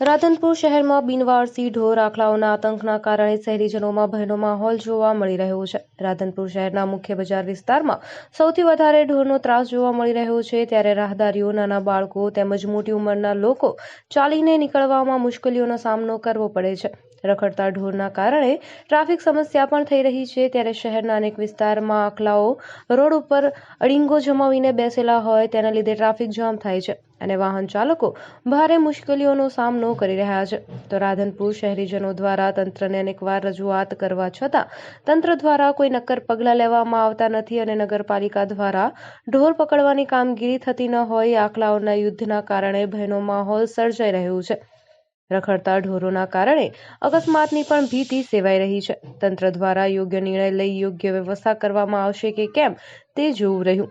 રાધનપુર શહેરમાં બિનવારસી ઢોર આખલાઓના આતંકના કારણે શહેરીજનોમાં ભયનો માહોલ જોવા મળી રહ્યો છે. રાધનપુર શહેરના મુખ્ય બજાર વિસ્તારમાં સૌથી વધારે ઢોરનો ત્રાસ જોવા મળી રહ્યો છે. ત્યારે રાહદારીઓ, નાના બાળકો તેમજ મોટી ઉંમરના લોકો ચાલીને નીકળવામાં મુશ્કેલીઓનો સામનો કરવો પડે છે. રખડતા ઢોરના કારણે ટ્રાફિક સમસ્યા પણ થઈ રહી છે. ત્યારે શહેરના અનેક વિસ્તારમાં આખલાઓ રોડ ઉપર અડીંગો જમાવીને બેસેલા હોય, તેના લીધે ટ્રાફિક જામ થાય છે. અને વાહન ચાલકો ભારે મુશ્કેલીઓનો સામનો કરી રહ્યા છે. તો રાધનપુર શહેરીજનો દ્વારા તંત્રને અનેકવાર રજૂઆત કરવા છતાં તંત્ર દ્વારા કોઈ નક્કર પગલાં લેવામાં આવતા નથી અને નગરપાલિકા દ્વારા ઢોર પકડવાની કામગીરી થતી ન હોય, આખલાઓના યુદ્ધના કારણે ભયનો માહોલ સર્જાઈ રહ્યો છે. રખડતા ઢોરોના કારણે અકસ્માતની પણ ભીતિ સેવાઈ રહી છે. તંત્ર દ્વારા યોગ્ય નિર્ણય લઈ યોગ્ય વ્યવસ્થા કરવામાં આવશે કે કેમ તે જોવું રહ્યું.